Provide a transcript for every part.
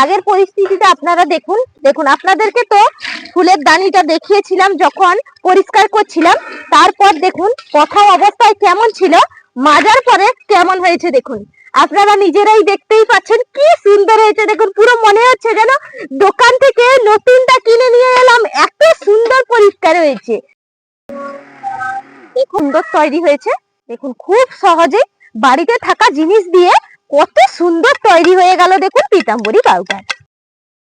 আগের পরিস্থিতিটা আপনারা দেখুন। দেখুন, আপনাদেরকে তো ফুলের দানিটা দেখিয়েছিলাম যখন পরিষ্কার করছিলাম। তারপর দেখুন প্রথম অবস্থায় কেমন ছিল, মাজার পরে কেমন হয়েছে দেখুন। আপনারা নিজেরাই দেখতেই পাচ্ছেন, কি সুন্দর হয়েছে দেখুন। পুরো মনে হচ্ছে যেন দোকান থেকে নতুনটা কিনে নিয়ে এলাম। এত সুন্দর পরিষ্কার হয়েছে। দেখুন, সুন্দর তৈরি হয়েছে। দেখুন, খুব সহজে বাড়িতে থাকা জিনিস দিয়ে কত সুন্দর তৈরি হয়ে গেল দেখুন পিতাম্বরী পাউডার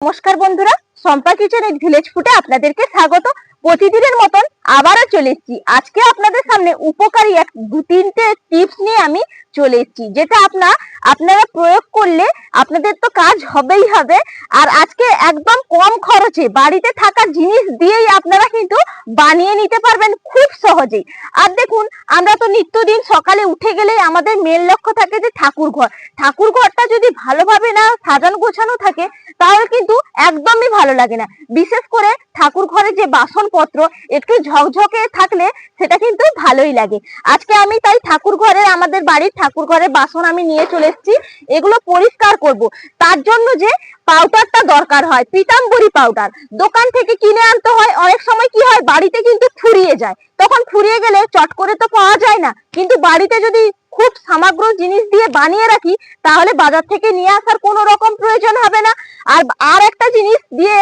নমস্কার বন্ধুরা সম্পা কিচেন ভিলেজ ফুটে আপনাদেরকে স্বাগত। প্রতিদিনের মতন আবারও চলে এসেছি। আজকে আপনাদের সামনে উপকারী এক দু তিনটে টিপস নিয়ে আমি চলে এসেছি, যেটা আপনা, আপনারা প্রয়োগ করলে আপনাদের তো কাজ হবেই হবে। আর আজকে একদম কম খরচে বাড়িতে থাকা জিনিস দিয়েই আপনারা কিন্তু বানিয়ে নিতে পারবেন খুব সহজেই। আর দেখুন, আমরা তো নিত্যদিন সকালে উঠে গেলেই আমাদের মেন লক্ষ্য থাকে যে ঠাকুর ঘর। ঠাকুর ঘরটা যদি ভালোভাবে না সাজানো গোছানো থাকে, তাহলে কিন্তু একদমই ভালো লাগে না। বিশেষ করে ঠাকুর ঘরে যে বাসনপত্র, একটু ঝকঝকে থাকলে সেটা কিন্তু ভালোই লাগে। আজকে আমি তাই ঠাকুর ঘরে আমাদের বাড়ির ঠাকুর ঘরে বাসন আমি নিয়ে চলে এসেছি, এগুলো পরিষ্কার করব। তার জন্য যে পাউডারটা দরকার হয়, পিতাম্বরী পাউডার দোকান থেকে কিনে আনতে হয়, অনেক সময় কি হয়, বাড়িতে কিন্তু ফুরিয়ে যায়। তখন ফুরিয়ে গেলে চট করে তো পাওয়া যায় না। কিন্তু বাড়িতে যদি খুব সামগ্র জিনিস দিয়ে বানিয়ে রাখি, তাহলে বাজার থেকে নিয়ে আসার কোনো রকম প্রয়োজন হবে না। আর আর একটা জিনিস দিয়ে,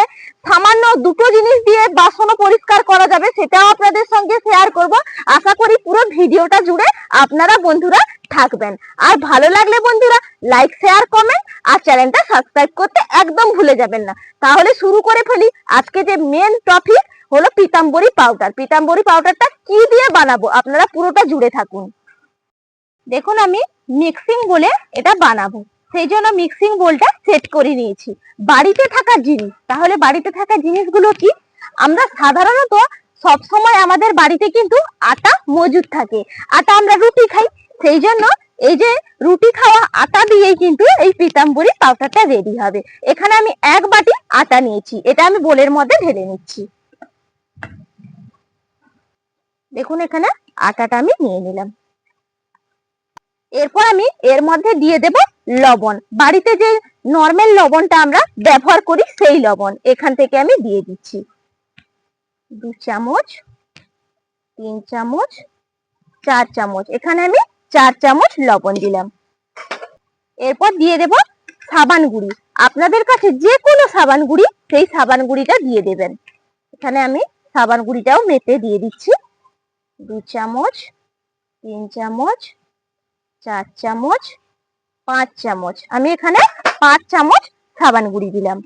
সামান্য দুটো জিনিস দিয়ে বাসনও পরিষ্কার করা যাবে, সেটাও আপনাদের সঙ্গে শেয়ার করব। আশা করি পুরো ভিডিওটা জুড়ে আপনারা বন্ধুরা থাকবেন। আর ভালো লাগলে বন্ধুরা লাইক শেয়ার কমেন্ট আর চ্যানেলটা সাবস্ক্রাইব করতে একদম ভুলে যাবেন না। তাহলে শুরু করে ফেলি আজকে যে মেন টপিক হলো পিতাম্বরী পাউডার পিতাম্বরী পাউডারটা কি দিয়ে বানাবো? আপনারা পুরোটা জুড়ে থাকুন। দেখুন আমি মিক্সিং বলে এটা বানাবো। সেই জন্য মিক্সিং বোলটা সেট করে নিয়েছি। বাড়িতে থাকা জিনিস, তাহলে বাড়িতে থাকা জিনিসগুলো কি? আমরা সাধারণত সব সময় আমাদের বাড়িতে কিন্তু আটা মজুদ থাকে। আটা আমরা রুটি খাই। সেই জন্য এই যে রুটি খাওয়া আটা দিয়েই কিন্তু এই পিতাম্বরী পাউডারটা রেডি হবে। এখানে আমি এক বাটি আটা নিয়েছি। এটা আমি বোলের মধ্যে ঢেলে নিচ্ছি। দেখুন এখানে আটাটা আমি নিয়ে নিলাম। এরপর আমি এর মধ্যে দিয়ে দেব লবণ। বাড়িতে যে নর্মাল লবণটা আমরা ব্যবহার করি, সেই লবণ এখান থেকে আমি দিয়ে দিচ্ছি। দু চামচ, তিন চামচ, চার চামচ। এখানে আমি চার চামচ লবণ দিলাম। এরপর দিয়ে দেব সাবান গুঁড়ি। আপনাদের কাছে যে কোনো সাবান গুঁড়ি, সেই সাবান গুঁড়িটা দিয়ে দেবেন। এখানে আমি সাবান গুঁড়িটাও মেতে দিয়ে দিচ্ছি। দু চামচ, তিন চামচ চার চামচ, পাঁচ চামচ। আমি এখানে পাঁচ চামচ সাবান গুঁড়ি দিলাম।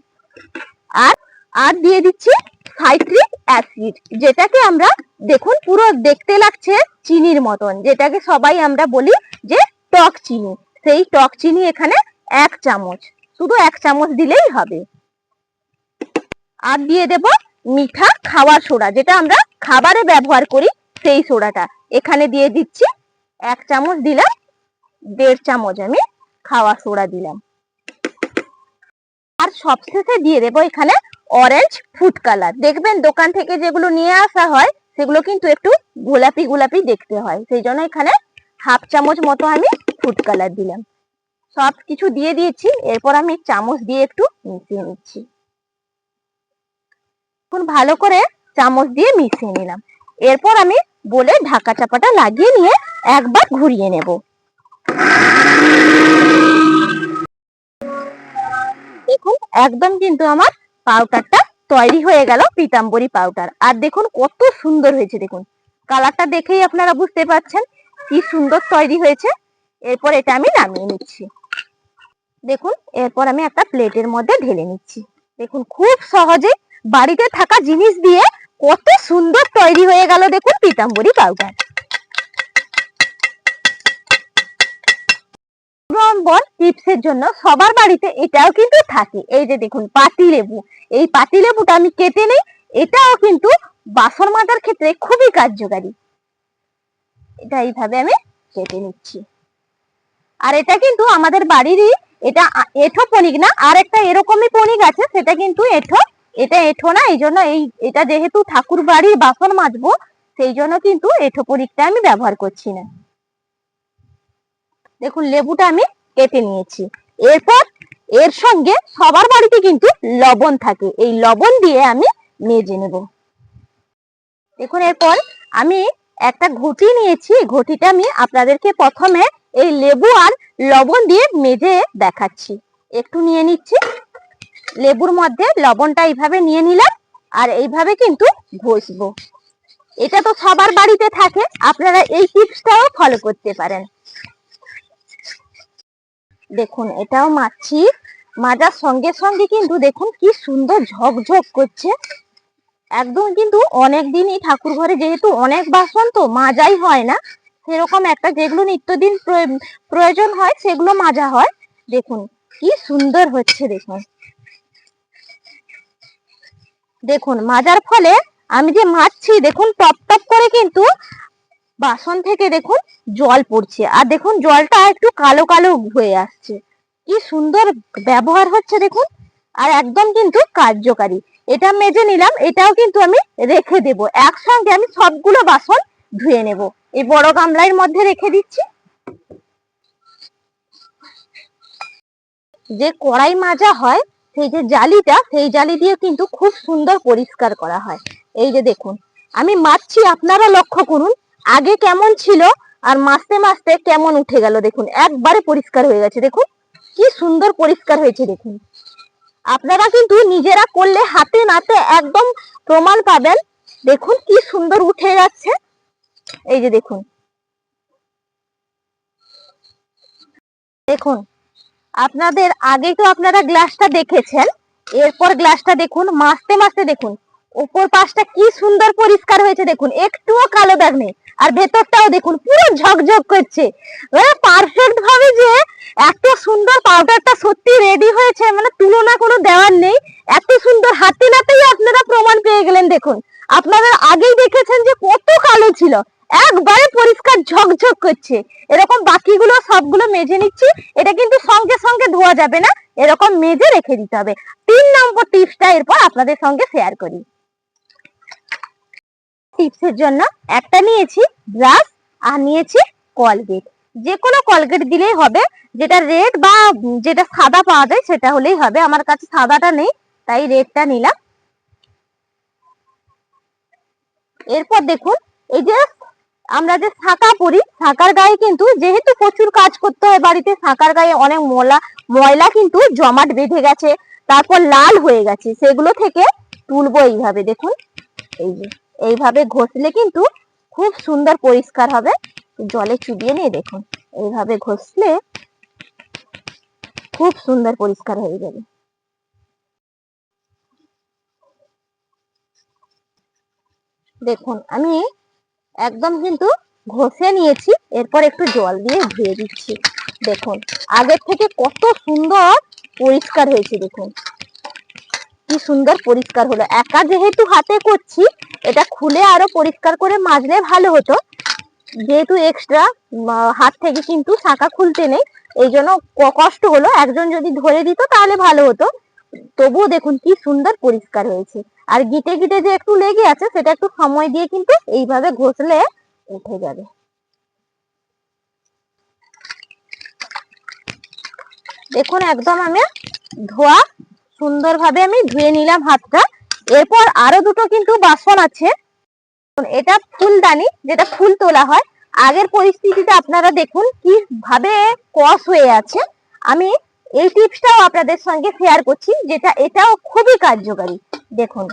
আর আর দিয়ে দিচ্ছি সাইট্রিক অ্যাসিড যেটাকে আমরা দেখুন পুরো দেখতে লাগছে চিনির মতন, যেটাকে সবাই আমরা বলি যে টক চিনি। সেই টক চিনি এখানে এক চামচ, শুধু এক চামচ দিলেই হবে। আর দিয়ে দেব মিঠা খাওয়ার সোডা, যেটা আমরা খাবারে ব্যবহার করি সেই সোডাটা। এখানে দিয়ে দিচ্ছি এক চামচ দিলাম দেড় চামচ আমি খাওয়া সোডা দিলাম। আর সবশেষে দিয়ে দেবো এখানে অরেঞ্জ ফুড কালার দেখবেন দোকান থেকে যেগুলো নিয়ে আসা হয়, সেগুলো কিন্তু একটু গোলাপি গোলাপি দেখতে হয়। সেই জন্য এখানে হাফ চামচ মতো আমি ফুড কালার দিলাম। সব কিছু দিয়ে দিয়েছি, এরপর আমি চামচ দিয়ে একটু মিশিয়ে নিচ্ছি। এখন ভালো করে চামচ দিয়ে মিশিয়ে নিলাম। এরপর আমি বলে ঢাকা চাপাটা লাগিয়ে নিয়ে একবার ঘুরিয়ে নেব। দেখুন, একদম কিন্তু আমার পাউডারটা তৈরি হয়ে গেল, পিতাম্বরী পাউডার আর দেখুন, কত সুন্দর হয়েছে, দেখুন। কালারটা দেখেই আপনারা বুঝতে পারছেন কি সুন্দর তৈরি হয়েছে। এরপর এটা আমি নামিয়ে নিচ্ছি। দেখুন, এরপর আমি একটা প্লেটের মধ্যে ঢেলে নিচ্ছি। দেখুন, খুব সহজে বাড়িতে থাকা জিনিস দিয়ে কত সুন্দর তৈরি হয়ে গেল, দেখুন, পিতাম্বরী পাউডার নম্বর টিপসের জন্য সবার বাড়িতে এটাও কিন্তু থাকে। এই যে দেখুন, পাতি লেবু। এই পাতি লেবুটা আমি কেটে নেই, এটাও কিন্তু বাসন মাজার ক্ষেত্রে খুবই কার্যকারী। এটা এইভাবে আমি কেটে নিচ্ছি। আর এটা কিন্তু আমাদের বাড়িরই, এটা এঁঠো পনিক না, আর একটা এরকমই পনিক আছে, সেটা কিন্তু এঁঠো। এটা এঁঠো না, এই জন্য এই, এটা যেহেতু ঠাকুর বাড়ির বাসন মাজবো, সেই জন্য কিন্তু এঁঠো পনিকটা আমি ব্যবহার করছি না। দেখুন, লেবুটা আমি কেটে নিয়েছি। এরপর এর সঙ্গে সবার বাড়িতে কিন্তু লবণ থাকে। এই লবণ দিয়ে আমি মেজে নেব। দেখুন, এরপর আমি একটা ঘটি নিয়েছি। ঘটিটা আমি আপনাদেরকে প্রথমে এই লেবু আর লবণ দিয়ে মেজে দেখাচ্ছি। একটু নিয়ে নিচ্ছি। লেবুর মধ্যে লবণটা এইভাবে নিয়ে নিলাম আর এইভাবে কিন্তু ঘষবো। এটা তো সবার বাড়িতে থাকে। আপনারা এই টিপসটাও ফলো করতে পারেন। দেখুন, এটাও মাছি। মাজার সঙ্গে সঙ্গে কিন্তু দেখুন কি সুন্দর ঝকঝক করছে। একদম কিন্তু অনেক দিনই ঠাকুর ঘরে যেহেতু অনেক বাসন, তো মাজাই হয় না। সেরকম একটা যেগুলো নিত্যদিন প্রয়- প্রয়োজন হয়, সেগুলো মাজা হয়। দেখুন, কি সুন্দর হচ্ছে দেখুন। দেখুন, মাজার ফলে আমি যে মাজছি দেখুন, টপ টপ করে কিন্তু বাসন থেকে দেখুন জল পড়ছে। আর দেখুন জলটা একটু কালো কালো হয়ে আসছে। কি সুন্দর ব্যবহার হচ্ছে দেখুন। আর একদম কিন্তু কার্যকারী। এটা মেজে নিলাম, এটাও কিন্তু আমি রেখে দেব। একসঙ্গে আমি সবগুলো বাসন ধুয়ে নেব। এই বড় গামলার মধ্যে রেখে দিচ্ছি। যে কড়াই মাজা হয়, সেই যে জালিটা, সেই জালি দিয়ে কিন্তু খুব সুন্দর পরিষ্কার করা হয়। এই যে দেখুন, আমি মাছছি আপনারা লক্ষ্য করুন আগে কেমন ছিল আর মাসতে মাসতে কেমন উঠে গেল দেখুন। একবারে পরিষ্কার হয়ে গেছে দেখুন। কি সুন্দর পরিষ্কার হয়েছে দেখুন। আপনারা কিন্তু নিজেরা করলে হাতে নাতে একদম প্রমাণ পাবেন। দেখুন কি সুন্দর উঠে যাচ্ছে। এই যে দেখুন। দেখুন, আপনাদের আগে তো আপনারা গ্লাসটা দেখেছেন। এরপর গ্লাসটা দেখুন, মাসতে মাসতে দেখুন। উপর পাশটা কি সুন্দর পরিষ্কার হয়েছে দেখুন, একটুও কালো দাগ নেই। আর ভেতরটাও দেখুন, পুরো ঝকঝক করছে। পারফেক্ট ভাবে যে এত সুন্দর পাউডারটা সত্যি রেডি হয়েছে মানে তুলনা কোনো দেওয়ার নেই। এত সুন্দর হাতে নাতেই আপনারা প্রমাণ পেয়ে গেলেন দেখুন। আপনারা আগেই দেখেছেন যে কত কালো ছিল। একবারে পরিষ্কার ঝকঝক করছে। এরকম বাকিগুলো সবগুলো মেজে নিচ্ছি। এটা কিন্তু সঙ্গে সঙ্গে ধোয়া যাবে না, এরকম মেজে রেখে দিতে হবে। তিন নম্বর টিপসটা এরপর আপনাদের সঙ্গে শেয়ার করি। টিপসের জন্য একটা নিয়েছি ব্রাশ আর নিয়েছি কলগেট। যে কোনো কলগেট দিলেই হবে। যেটা রেড বা যেটা সাদা পাওয়া যায় সেটা হলেই হবে। আমার কাছে সাদাটা নেই, তাই রেডটা নিলাম। এরপর দেখুন, এই যে আমরা যে শাঁকা পরি শাঁকার গায়ে কিন্তু যেহেতু প্রচুর কাজ করতে হয় বাড়িতে শাঁকার গায়ে অনেক ময়লা ময়লা কিন্তু জমাট বেঁধে গেছে, তারপর লাল হয়ে গেছে। সেগুলো থেকে তুলবো এইভাবে, দেখুন। এই যে। এইভাবে ঘষলে কিন্তু খুব সুন্দর পরিষ্কার হবে। জলে চুবিয়ে নিয়ে দেখুন, এইভাবে ঘষলে খুব সুন্দর পরিষ্কার হয়ে যাবে। দেখুন, আমি একদম কিন্তু ঘষে নিয়েছি, এরপর একটু জল দিয়ে ধুয়ে দিচ্ছি। দেখুন, আগের থেকে কত সুন্দর পরিষ্কার হয়েছে, দেখুন। কি সুন্দর পরিষ্কার হলো। একা যেহেতু হাতে করছি, এটা খুলে আরও পরিষ্কার করে মাজলে ভালো হতো। যেহেতু এক্সট্রা হাত থেকে কিন্তু শাখা খুলতে নেই, এই জন্য কষ্ট হলো। একজন যদি ধরে দিত তাহলে ভালো হতো। তবুও দেখুন কি সুন্দর পরিষ্কার হয়েছে। আর গিটে গিটে যে একটু লেগে আছে, সেটা একটু সময় দিয়ে কিন্তু এইভাবে ঘষলে উঠে যাবে। দেখুন একদম আমি ধোয়া সুন্দরভাবে আমি ধুয়ে নিলাম হাতটা। এরপর আরও দুটো কিন্তু বাসন আছে। এটা ফুলদানি, যেটা ফুল তোলা হয়। আগের পরিস্থিতিতে আপনারা দেখুন কি ভাবে কস হয়ে আছে। আমি এই টিপসটাও আপনাদের সঙ্গে শেয়ার করছি, যেটা এটাও খুবই কার্যকারী। দেখুন।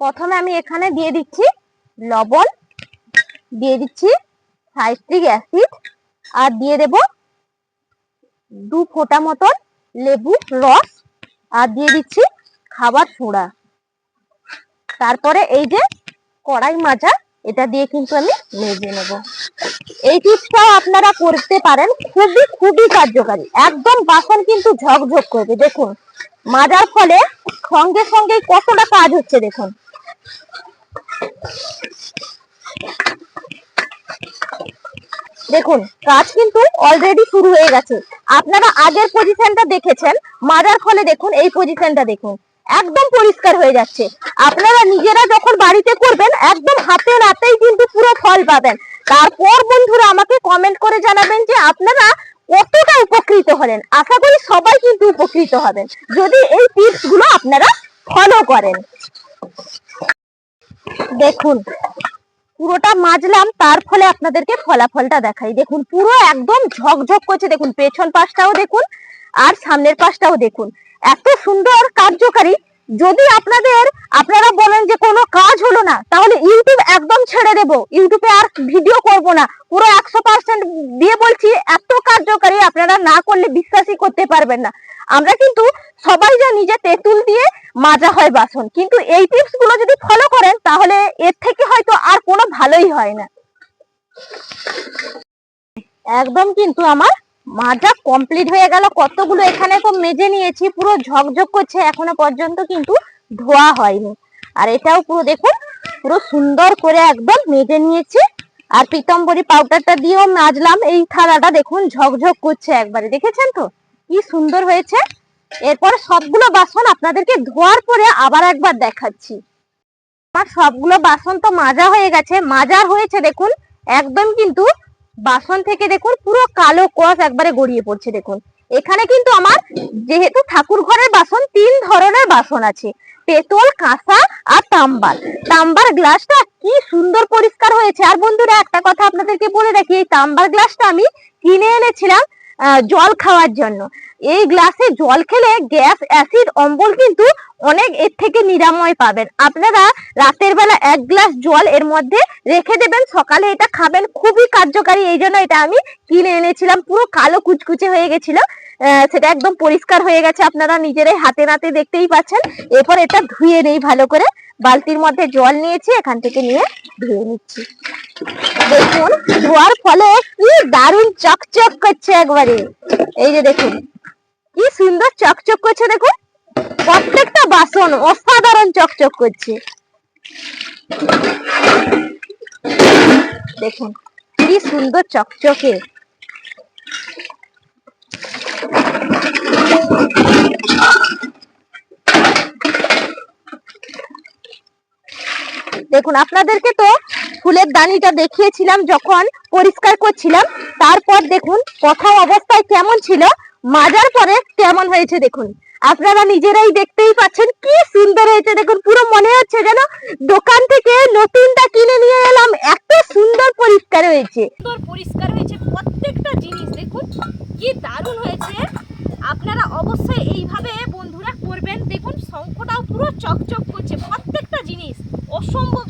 প্রথমে আমি এখানে দিয়ে দিচ্ছি লবণ, দিয়ে দিচ্ছি সাইট্রিক অ্যাসিড, আর দিয়ে দেব দু ফোঁটা মতন লেবু, রস, আর দিয়ে দিচ্ছি খাবার সোডা তারপরে এই যে কড়াই মাজা, এটা দিয়ে কিন্তু আমি মেজে নেব। এই টিপসটাও আপনারা করতে পারেন, খুবই খুবই কার্যকারী। একদম বাসন কিন্তু ঝকঝক করবে। দেখুন, মাজার ফলে সঙ্গে সঙ্গে কতটা কাজ হচ্ছে, দেখুন। দেখুন, কাজ কিন্তু অলরেডি শুরু হয়ে গেছে। আপনারা আগের পজিশনটা দেখেছেন, মাজার ফলে দেখুন, এই পজিশনটা দেখুন। একদম পরিষ্কার হয়ে যাচ্ছে। আপনারা নিজেরা যখন বাড়িতে করবেন, একদম হাতে নাতেই কিন্তু পুরো ফল পাবেন। তারপর বন্ধুরা আমাকে কমেন্ট করে জানাবেন যে আপনারা কতটা উপকৃত হলেন। আশা করি সবাই কিন্তু উপকৃত হবেন। যদি এই টিপসগুলো আপনারা ফলো করেন। দেখুন পুরোটা মাজলাম, তার ফলে আপনাদেরকে ফলাফলটা দেখাই। দেখুন, পুরো একদম ঝকঝক করছে। দেখুন, পেছন পাশটাও দেখুন আর সামনের পাশটাও দেখুন। এত সুন্দর কার্যকারী। যদি আপনাদের, আপনারা বলেন যে কোনো কাজ হলো না, তাহলে ইউটিউব একদম ছেড়ে দেব। ইউটিউবে আর ভিডিও করব না। পুরো একশো পার্সেন্ট দিয়ে বলছি, এত কার্যকারী আপনারা না করলে বিশ্বাসই করতে পারবেন না। আমরা কিন্তু সবাই যে তেঁতুল দিয়ে মাজা হয় বাসন। কিন্তু এই টিপসগুলো যদি ফলো করেন, তাহলে এর থেকে হয়তো আর কোনো ভালোই হয় না। একদম কিন্তু আমার মাজা কমপ্লিট হয়ে গেল। কতগুলো এখানে তো মেজে নিয়েছি, পুরো ঝকঝক করছে, এখনও পর্যন্ত কিন্তু ধোয়া হয়নি। আর এটাও পুরো দেখুন, পুরো সুন্দর করে একদম মেজে নিয়েছি। আর পিতম্বরী পাউডারটা দিয়েও মাজলাম এই থালাটা দেখুন ঝকঝক করছে একবারে। দেখেছেন তো? কি সুন্দর হয়েছে। এরপর সবগুলো বাসন আপনাদেরকে ধোয়ার পরে আবার একবার দেখাচ্ছি। আমার সবগুলো বাসন তো মাজা হয়ে গেছে মাজা হয়েছে দেখুন, একদম কিন্তু বাসন থেকে দেখুন পুরো কালো কস একবারে গড়িয়ে পড়ছে দেখুন। এখানে কিন্তু আমার যেহেতু ঠাকুর ঘরের বাসন, তিন ধরনের বাসন আছে পেতল কাঁসা আর তাম্বার। তাম্বার গ্লাসটা কি সুন্দর পরিষ্কার হয়েছে। আর বন্ধুরা, একটা কথা আপনাদেরকে বলে রাখি, এই তাম্বার গ্লাসটা আমি কিনে এনেছিলাম জল খাওয়ার জন্য। এই গ্লাসে জল খেলে গ্যাস, অ্যাসিড, অম্বল কিন্তু অনেক এর থেকে নিরাময় পাবেন। আপনারা রাতের বেলা এক গ্লাস জল এর মধ্যে রেখে দেবেন। সকালে এটা খাবেন, খুবই কার্যকারী। এই জন্য এটা আমি কিনে এনেছিলাম। পুরো কালো কুচকুচে হয়ে গেছিল। সেটা একদম পরিষ্কার হয়ে গেছে। আপনারা নিজেরাই হাতে নাতে দেখতেই পাচ্ছেন। এরপর এটা ধুয়ে নেই ভালো করে। বালতির মধ্যে জল নিয়েছি, এখান থেকে নিয়ে ধুয়ে নিচ্ছি। দেখুন, ধোয়ার ফলে কি দারুণ চকচক করছে একবারে। এই যে দেখুন, কি সুন্দর চকচক করছে দেখুন। প্রত্যেকটা বাসন অসাধারণ চকচক করছে। দেখুন, কি সুন্দর চকচকে। দেখুন, আপনাদেরকে তো ফুলের দানিটা দেখিয়েছিলাম যখন পরিষ্কার করছিলাম, তারপর দেখুন প্রথম অবস্থায় কেমন ছিল, মাজার পরে কেমন হয়েছে দেখুন। আপনারা নিজেরাই দেখতেই পাচ্ছেন, কি সুন্দর হয়েছে দেখুন, পুরো মনে হচ্ছে যেন দোকান থেকে নতুনটা কিনে নিয়ে এলাম, এত সুন্দর পরিষ্কার হয়েছে। সুন্দর পরিষ্কার হয়েছে প্রত্যেকটা জিনিস, দেখুন, কি দারুণ হয়েছে। আপনারা অবশ্যই এইভাবে বন্ধুরা করবেন, দেখুন, শঙ্খটাও পুরো চকচক করছে, প্রত্যেকটা জিনিস, অসম্ভব